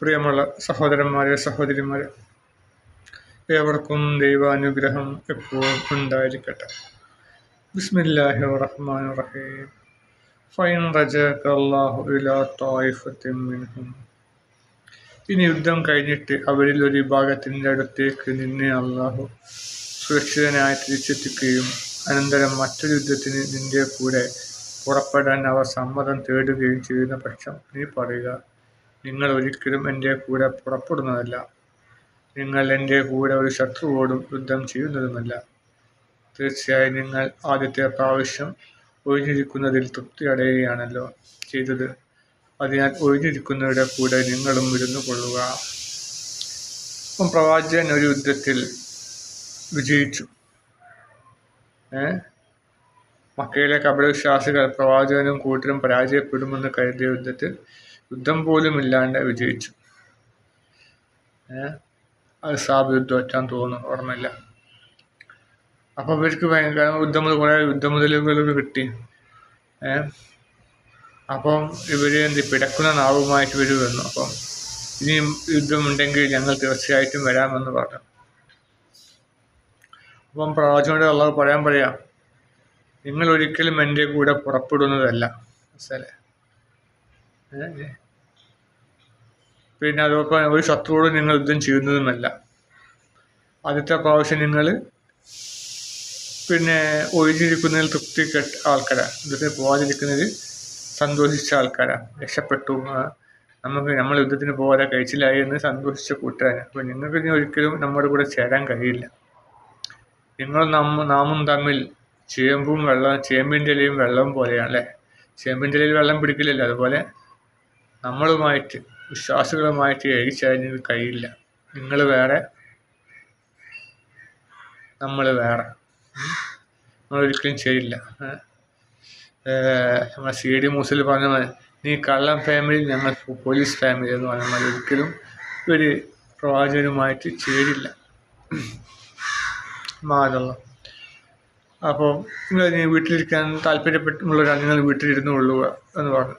പ്രിയമുള്ള സഹോദരന്മാരെ സഹോദരിമാരെ ഏവർക്കും ദൈവാനുഗ്രഹം എപ്പോഴും ഉണ്ടായിരിക്കട്ടെ. ബിസ്മില്ലാഹി റഹ്മാൻ റഹീം ഫൈൻ ഇലാ മിൻഹും. ഇനി യുദ്ധം കഴിഞ്ഞിട്ട് അവരിൽ ഒരു വിഭാഗത്തിന്റെ അടുത്തേക്ക് നിന്നെ അള്ളാഹു സുരക്ഷിതനായി തിരിച്ചെത്തിക്കുകയും അനന്തരം മറ്റൊരു യുദ്ധത്തിന് നിന്റെ കൂടെ പുറപ്പെടാൻ അവർ സമ്മതം തേടുകയും ചെയ്യുന്ന പക്ഷം നീ പറയുക നിങ്ങൾ ഒരിക്കലും എന്റെ കൂടെ പുറപ്പെടുന്നതല്ല. നിങ്ങൾ എന്റെ കൂടെ ഒരു ശത്രുവോടും യുദ്ധം ചെയ്യുന്നതുമല്ല. തീർച്ചയായും നിങ്ങൾ ആദ്യത്തെ പ്രാവശ്യം ഒഴിഞ്ഞിരിക്കുന്നതിൽ തൃപ്തി അടയുകയാണല്ലോ ചെയ്തത്. അതിനാൽ ഒഴിഞ്ഞിരിക്കുന്നവരുടെ കൂടെ നിങ്ങളും ഇരുന്നു കൊള്ളുക. അപ്പം പ്രവാചകൻ ഒരു യുദ്ധത്തിൽ വിജയിച്ചു. മക്കയിലെ കപടവിശ്വാസികൾ പ്രവാചകനും കൂട്ടരും പരാജയപ്പെടുമെന്ന് കരുതിയ യുദ്ധത്തിൽ യുദ്ധം പോലും ഇല്ലാണ്ട് വിജയിച്ചു. അത് സാബ് യുദ്ധം ഒറ്റാൻ തോന്നുന്നു ഓർമ്മയില്ല. അപ്പോൾ ഇവർക്ക് ഭയങ്കര യുദ്ധം മുതൽ കുറേ യുദ്ധമുതലുകളൊക്കെ കിട്ടി. ഏഹ് അപ്പം ഇവർ എന്ത് പിടക്കുന്ന നാവുമായിട്ട് ഇവർ വന്നു. അപ്പം ഇനിയും യുദ്ധമുണ്ടെങ്കിൽ ഞങ്ങൾ തീർച്ചയായിട്ടും വരാമെന്ന് പറഞ്ഞു. അപ്പം പ്രവാചകനോട് അള്ളാഹ് പറയാൻ പറയാം നിങ്ങൾ ഒരിക്കലും എന്റെ കൂടെ പുറപ്പെടുന്നതല്ല. മനസ്സിലെ പിന്നെ അതോടൊപ്പം ഒരു ശത്രുവോട് നിങ്ങൾ യുദ്ധം ചെയ്യുന്നതുമല്ല. ആദ്യത്തെ പ്രാവശ്യം നിങ്ങൾ പിന്നെ ഒഴിഞ്ഞിരിക്കുന്നതിൽ തൃപ്തി കെട്ട ആൾക്കാരാണ്. യുദ്ധത്തിന് പോകാതിരിക്കുന്നതിൽ സന്തോഷിച്ച ആൾക്കാരാണ്. രക്ഷപ്പെട്ടു. നമുക്ക് നമ്മൾ യുദ്ധത്തിന് പോകാതെ കഴിച്ചില്ലായി എന്ന് സന്തോഷിച്ച കൂട്ടുകാരാണ്. അപ്പോൾ നിങ്ങൾക്ക് ഇനി ഒരിക്കലും നമ്മുടെ കൂടെ ചേരാൻ കഴിയില്ല. നിങ്ങൾ നമ്മ നാമും തമ്മിൽ ചേമ്പും വെള്ളം ചേമ്പിന്റെ ഇലയും വെള്ളവും പോലെയാണ് അല്ലേ ചേമ്പിന്റെ ഇലയിൽ വെള്ളം പിടിക്കില്ലല്ലോ. അതുപോലെ നമ്മളുമായിട്ട് വിശ്വാസികളുമായിട്ട് ഏകിച്ചേരാൻ കഴിയില്ല. നിങ്ങൾ വേറെ നമ്മൾ വേറെ. നമ്മളൊരിക്കലും ചെയ്യില്ല. നമ്മുടെ സി ഡി മൂസിൽ പറഞ്ഞ പോലെ നീ കള്ളം ഫാമിലി ഞങ്ങൾ പോലീസ് ഫാമിലി എന്ന് പറഞ്ഞ പോലെ ഒരിക്കലും ഒരു പ്രവാചകനുമായിട്ട് ചേരില്ല. മാതള്ള അപ്പോൾ നിങ്ങൾ വീട്ടിലിരിക്കാൻ താല്പര്യപ്പെട്ടുള്ളവരാണ് നിങ്ങൾ വീട്ടിലിരുന്ന് കൊള്ളുക എന്ന് പറഞ്ഞു.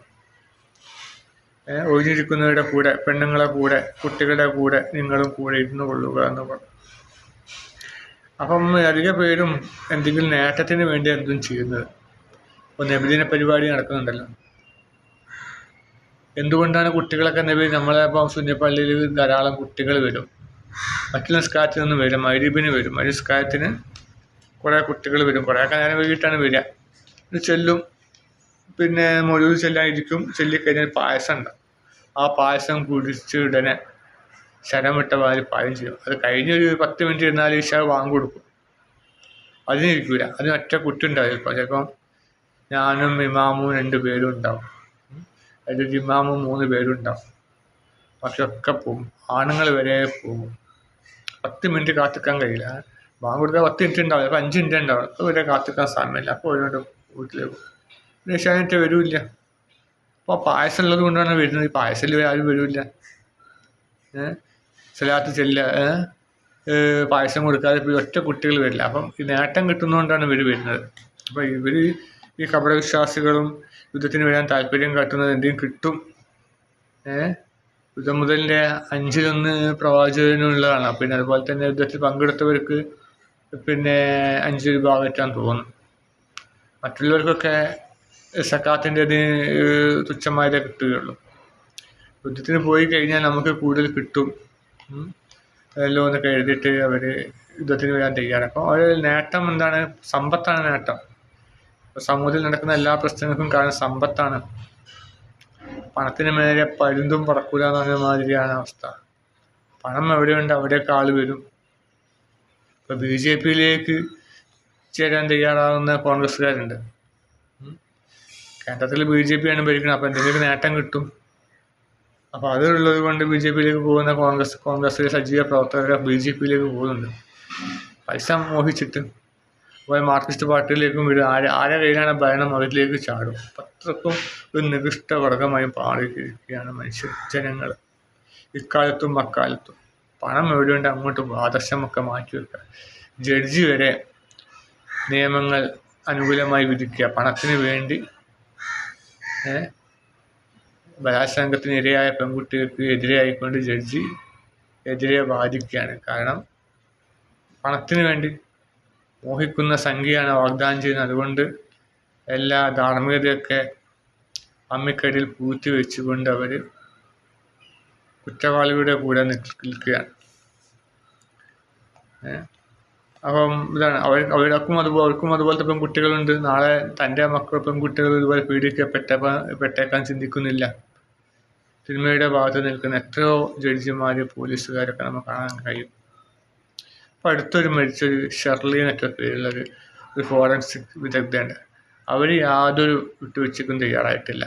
ഒഴിഞ്ഞിരിക്കുന്നവരുടെ കൂടെ പെണ്ണുങ്ങളെ കൂടെ കുട്ടികളുടെ കൂടെ നിങ്ങളും കൂടെ ഇരുന്നു കൊള്ളുക എന്ന് പറഞ്ഞു. അപ്പം അധിക പേരും എന്തെങ്കിലും നേട്ടത്തിന് വേണ്ടി എന്തും ചെയ്യുന്നത്. ഇപ്പോൾ നബിദിന പരിപാടി നടക്കുന്നുണ്ടല്ലോ. എന്തുകൊണ്ടാണ് കുട്ടികളൊക്കെ നബി നമ്മളെ ഇപ്പം ശൂന്യപ്പള്ളിയിൽ ധാരാളം കുട്ടികൾ വരും? മറ്റുള്ള നിസ്കാരത്തിൽ നിന്ന് വരും മൈരീബിന് വരും. ഒരു നിസ്കാരത്തിന് കുറേ കുട്ടികൾ വരും. കുറേയൊക്കെ നേരം വൈകിട്ടാണ് വരിക. ഇത് ചെല്ലും. പിന്നെ മുഴുവൻ ചെല്ലാനിരിക്കും ചെല്ലിക്കഴിഞ്ഞാൽ പായസം ഉണ്ടാവും. ആ പായസം കുടിച്ച് ഉടനെ ശരമിട്ട മാതിരി പായം ചെയ്യും. അത് കഴിഞ്ഞൊരു പത്ത് മിനിറ്റ് ഇരുന്നാൽ ഇഷ വാങ്ങി കൊടുക്കും. അതിനിരിക്കൂല. അതിന് ഒറ്റ കുട്ടി ഉണ്ടാവും ചിലപ്പോൾ ചിലപ്പം ഞാനും ഇമാമും രണ്ട് പേരും ഉണ്ടാവും. അതിൽ ഇമാമും മൂന്ന് പേരും ഉണ്ടാവും. പക്ഷെ ഒക്കെ പോകും ആണുങ്ങൾ വരെ പോകും പത്ത് മിനിറ്റ് കാത്തിക്കാൻ കഴിയില്ല. ബാങ്ക് കൊടുത്താൽ പത്ത് മിനിറ്റ് ഉണ്ടാവില്ല. അപ്പോൾ അഞ്ച് മിനിറ്റ് ഉണ്ടാവും അപ്പോൾ വരെ കാത്തിക്കാൻ സമയമില്ല. അപ്പോൾ ഒരുപാട് വീട്ടിലേക്ക് പോകും. പിന്നെ വരൂല്ല. അപ്പോൾ പായസം ഉള്ളത് കൊണ്ടാണ് വരുന്നത്. ഈ പായസത്തിൽ ആരും വരില്ല. ഏഹ് ചിലാത്ത് ചെല്ല പായസം കൊടുക്കാതെ ഇപ്പോൾ ഒറ്റ കുട്ടികൾ വരില്ല. അപ്പം ഈ നേട്ടം കിട്ടുന്നതുകൊണ്ടാണ് ഇവർ വരുന്നത്. അപ്പോൾ ഇവർ ഈ കപടവിശ്വാസികളും യുദ്ധത്തിന് വരാൻ താല്പര്യം കാട്ടുന്നത് എന്തെങ്കിലും കിട്ടും. ഏഹ് യുദ്ധം മുതലിന്റെ അഞ്ചിലൊന്ന് പ്രവാചകനുള്ളതാണ്. പിന്നെ അതുപോലെ തന്നെ യുദ്ധത്തിൽ പങ്കെടുത്തവർക്ക് പിന്നെ അഞ്ച് ഭാഗമായിട്ടാണ് തോന്നുന്നു മറ്റുള്ളവർക്കൊക്കെ സക്കാത്തിന്റെ തുച്ഛമായതേ കിട്ടുകയുള്ളൂ. യുദ്ധത്തിന് പോയി കഴിഞ്ഞാൽ നമുക്ക് കൂടുതൽ കിട്ടും. എല്ലാം എന്നൊക്കെ എഴുതിയിട്ട് അവർ യുദ്ധത്തിന് വരാൻ തയ്യാറാണ്. അപ്പോൾ അവർ നേട്ടം എന്താണ്? സമ്പത്താണ് നേട്ടം. സമൂഹത്തിൽ നടക്കുന്ന എല്ലാ പ്രശ്നങ്ങൾക്കും കാരണം സമ്പത്താണ്. പണത്തിന് മേലെ പരുന്തും പറക്കൂല എന്ന് പറഞ്ഞ മാതിരിയാണ് അവസ്ഥ. പണം എവിടെയുണ്ട് അവിടെയൊക്കെ ആൾ വരും. ഇപ്പോൾ ബി ജെ പിയിലേക്ക് ചേരാൻ തയ്യാറാകുന്ന കോൺഗ്രസ്സുകാരുണ്ട്. കേന്ദ്രത്തിൽ ബി ജെ പിയാണ് ഭരിക്കുന്നത് അപ്പോൾ എന്തെങ്കിലും നേട്ടം കിട്ടും. അപ്പോൾ അതുള്ളത് കൊണ്ട് ബി ജെ പിയിലേക്ക് പോകുന്ന കോൺഗ്രസ് കോൺഗ്രസിലെ സജീവ പ്രവർത്തകരെ ബി ജെ പിയിലേക്ക് പോകുന്നുണ്ട്. പൈസ മോഹിച്ചിട്ട് അതുപോലെ മാർക്സിസ്റ്റ് പാർട്ടിയിലേക്കും വരും ആരെ ആരെ കയ്യിലാണ് ഭരണം? അവരിലേക്ക് ചാടും. അത്രക്കും ഒരു നികൃഷ്ട വർഗമായി പാടിയിരിക്കുകയാണ് മനുഷ്യ ജനങ്ങൾ ഇക്കാലത്തും അക്കാലത്തും. പണം എവിടെയുണ്ട് അങ്ങോട്ട് ആദർശമൊക്കെ മാറ്റി വെക്കുക. ജഡ്ജി വരെ നിയമങ്ങൾ അനുകൂലമായി വിധിക്കുക. പണത്തിന് വേണ്ടി ബലാത്സംഗത്തിന് ഇരയായ പെൺകുട്ടികൾക്ക് എതിരെയായിക്കൊണ്ട് ജഡ്ജി എതിരെ വാദിക്കുകയാണ്. കാരണം പണത്തിന് വേണ്ടി മോഹിക്കുന്ന സംഖ്യയാണ് വാഗ്ദാനം ചെയ്യുന്നത്. അതുകൊണ്ട് എല്ലാ ധാർമ്മികതയൊക്കെ അമ്മിക്കടിയിൽ പൂത്തി വെച്ചുകൊണ്ട് അവർ കുറ്റവാളിയുടെ കൂടെ നിൽക്കുകയാണ്. അപ്പം ഇതാണ് അവർ അവർക്കും അതുപോലെ അവർക്കും അതുപോലത്തെ പെൺകുട്ടികളുണ്ട്. നാളെ തന്റെ മക്കൾ പെൺകുട്ടികൾ ഇതുപോലെ പീഡിക്കപ്പെട്ട പെട്ടേക്കാൻ ചിന്തിക്കുന്നില്ല. സിനിമയുടെ ഭാഗത്ത് നിൽക്കുന്ന എത്രയോ ജഡ്ജിമാർ പോലീസുകാരൊക്കെ നമുക്ക് കാണാൻ കഴിയും. അപ്പം അടുത്തൊരു മരിച്ചൊരു ഷെർലി എന്നൊക്കെ പേരുള്ളൊരു ഒരു ഫോറൻസിക് വിദഗ്ധയുണ്ട്. അവർ യാതൊരു വിട്ടുവീഴ്ചയ്ക്കും തയ്യാറായിട്ടില്ല.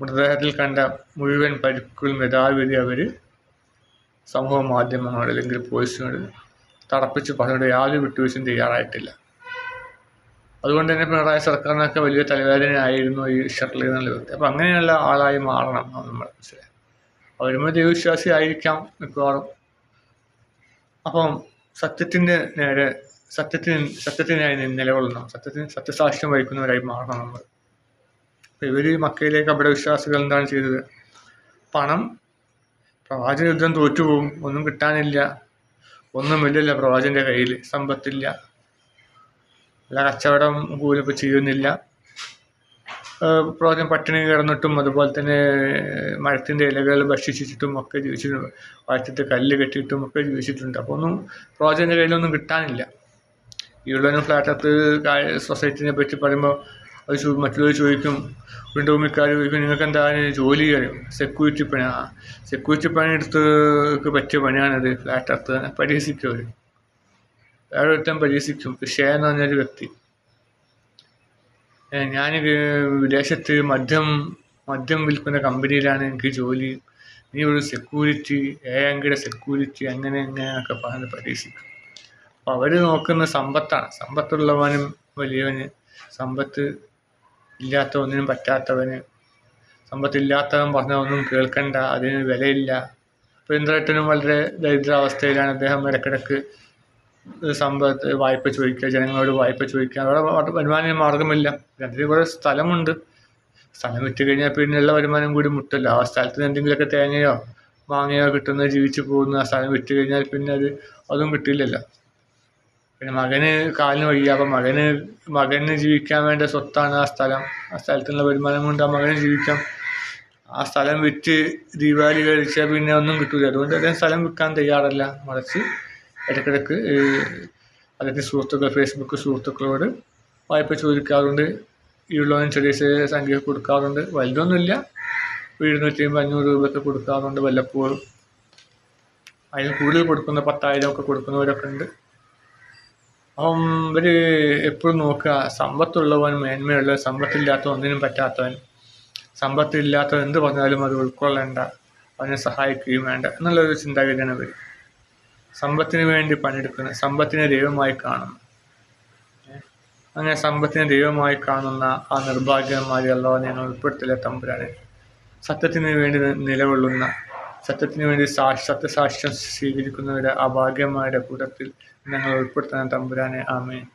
മൃതദേഹത്തിൽ കണ്ട മുഴുവൻ പരിക്കുകളും യഥാവിധി അവർ സമൂഹ മാധ്യമങ്ങൾ അല്ലെങ്കിൽ പോലീസിനോട് തടപ്പിച്ച് പറഞ്ഞുകൊണ്ട് യാതൊരു വിട്ടുവീഴ്ചയും തയ്യാറായിട്ടില്ല. അതുകൊണ്ട് തന്നെ പിണറായി സർക്കാരിനൊക്കെ വലിയ തലവേദനയായിരുന്നു ഈ ഷട്ടിൽ എന്നുള്ള വ്യക്തി അപ്പം അങ്ങനെയുള്ള ആളായി മാറണം നമ്മൾ മനസ്സിലായി അവരും ദൈവവിശ്വാസി ആയിരിക്കാം മിക്കവാറും. അപ്പം സത്യത്തിന്റെ നേരെ സത്യത്തിന് സത്യത്തിനായി നിലകൊള്ളണം. സത്യത്തിന് സത്യസാക്ഷ്യം വഹിക്കുന്നവരായി മാറണം നമ്മൾ. ഇവർ മക്കയിലേക്ക് അവിടെ വിശ്വാസികൾ എന്താണ് ചെയ്തത്? പണം പ്രവാചക യുദ്ധം തോറ്റുപോകും. ഒന്നും കിട്ടാനില്ല. ഒന്നുമില്ലല്ലോ പ്രവാചകന്റെ കയ്യിൽ സമ്പത്തില്ല. അല്ല കച്ചവടം കൂലിപ്പോൾ ചെയ്യുന്നില്ല. പ്രവാചകൻ പട്ടിണി കിടന്നിട്ടും അതുപോലെ തന്നെ മരത്തിന്റെ ഇലകൾ ഭക്ഷിച്ചിട്ടും ഒക്കെ ജീവിച്ചിട്ടുണ്ട്. വയറ്റത്ത് കല്ല് കെട്ടിയിട്ടും ഒക്കെ ജീവിച്ചിട്ടുണ്ട്. അപ്പോൾ ഒന്നും പ്രവാചകന്റെ കയ്യിലൊന്നും കിട്ടാനില്ല. ഈ ഉള്ളതിനും ഫ്ലാറ്റത്ത് സൊസൈറ്റിനെ പറ്റി പറയുമ്പോൾ അത് മറ്റുള്ളവർ ചോദിക്കും വീണ്ടും ഭൂമിക്കാർ ചോദിക്കും നിങ്ങൾക്ക് എന്താ ജോലി സെക്യൂരിറ്റി പണി ആ സെക്യൂരിറ്റി പണി എടുത്ത് പറ്റിയ പണിയാണത്. ഫ്ലാറ്റ് തന്നെ പരിഹസിക്കും അവർ വേറെ ഒരുത്തൻ പരിഹസിക്കും. ഷേ എന്ന് പറഞ്ഞൊരു വ്യക്തി. ഞാൻ വിദേശത്ത് മദ്യം മദ്യം വിൽക്കുന്ന കമ്പനിയിലാണ് എനിക്ക് ജോലി. നീ ഒരു സെക്യൂരിറ്റി ഏഴങ്കിയുടെ സെക്യൂരിറ്റി അങ്ങനെ എങ്ങനെയൊക്കെ പറഞ്ഞ് പരീക്ഷിക്കും അപ്പോൾ അവർ നോക്കുന്ന സമ്പത്താണ്. സമ്പത്തുള്ളവനും വലിയവന് സമ്പത്ത് ഇല്ലാത്ത ഒന്നിനും പറ്റാത്തവന്. സമ്പത്തില്ലാത്തവൻ പറഞ്ഞ ഒന്നും കേൾക്കണ്ട അതിന് വിലയില്ല. അപ്പോൾ വളരെ ദരിദ്രാവസ്ഥയിലാണ് അദ്ദേഹം ഇടയ്ക്കിടയ്ക്ക് സമ്പത്ത് വായ്പ ചോദിക്കുക ജനങ്ങളോട് വായ്പ ചോദിക്കുക. അവിടെ വരുമാന മാർഗമില്ല അതിന് കുറേ സ്ഥലമുണ്ട്. സ്ഥലം വിറ്റ് കഴിഞ്ഞാൽ പിന്നെയുള്ള വരുമാനം കൂടി മുട്ടല്ലോ. ആ സ്ഥലത്ത് നിന്ന് എന്തെങ്കിലുമൊക്കെ തേങ്ങയോ മാങ്ങയോ കിട്ടുന്ന ജീവിച്ചു പോകുന്ന ആ സ്ഥലം വിറ്റ് കഴിഞ്ഞാൽ പിന്നെ അത് അതും കിട്ടില്ലല്ലോ. പിന്നെ മകന് കാലിന് വയ്യ. അപ്പം മകന് മകന് ജീവിക്കാൻ വേണ്ട സ്വത്താണ് ആ സ്ഥലം. ആ സ്ഥലത്തുള്ള വരുമാനം കൊണ്ട് ആ മകന് ജീവിക്കാം. ആ സ്ഥലം വിറ്റ് ദീപാവലി കഴിച്ചാൽ പിന്നെ ഒന്നും കിട്ടൂല. അതുകൊണ്ട് അദ്ദേഹം സ്ഥലം വിൽക്കാൻ തയ്യാറല്ല. മറിച്ച് ഇടയ്ക്കിടയ്ക്ക് അതിന്റെ സുഹൃത്തുക്കൾ ഫേസ്ബുക്ക് സുഹൃത്തുക്കളോട് വായ്പ ചോദിക്കാറുണ്ട്. ഈ ഉള്ളവൻ ചെറിയ ചെറിയ സംഖ്യ കൊടുക്കാറുണ്ട്. വലുതൊന്നുമില്ല. എഴുന്നൂറ്റി അമ്പത് അഞ്ഞൂറ് രൂപയൊക്കെ കൊടുക്കാറുണ്ട് വല്ലപ്പോഴും. അതിൽ കൂടുതൽ കൊടുക്കുന്ന പത്തായിരം ഒക്കെ കൊടുക്കുന്നവരൊക്കെ ഉണ്ട്. അപ്പം എപ്പോഴും നോക്കുക സമ്പത്തുള്ളവൻ മേന്മയുള്ള സമ്പത്തില്ലാത്ത ഒന്നിനും പറ്റാത്തവൻ. സമ്പത്തില്ലാത്തവൻ എന്ത് പറഞ്ഞാലും അത് ഉൾക്കൊള്ളേണ്ട അവനെ സഹായിക്കുകയും വേണ്ട എന്നുള്ളൊരു ചിന്താഗതിയാണ് ഇവർ സമ്പത്തിന് വേണ്ടി പണിയെടുക്കുന്ന സമ്പത്തിനെ ദൈവമായി കാണുന്നു. അങ്ങനെ സമ്പത്തിനെ ദൈവമായി കാണുന്ന ആ നിർഭാഗ്യന്മാരെ അല്ലാതെ ഞാൻ ഉൾപ്പെടുത്തില്ല തമ്പുരാനെ. സത്യത്തിന് വേണ്ടി നിലകൊള്ളുന്ന സത്യത്തിന് വേണ്ടി സത്യസാക്ഷ്യം സ്വീകരിക്കുന്നവരുടെ ആ ഭാഗ്യന്മാരുടെ കൂട്ടത്തിൽ ഞങ്ങൾ ഉൾപ്പെടുത്തുന്ന തമ്പുരാനെ. ആമേൻ.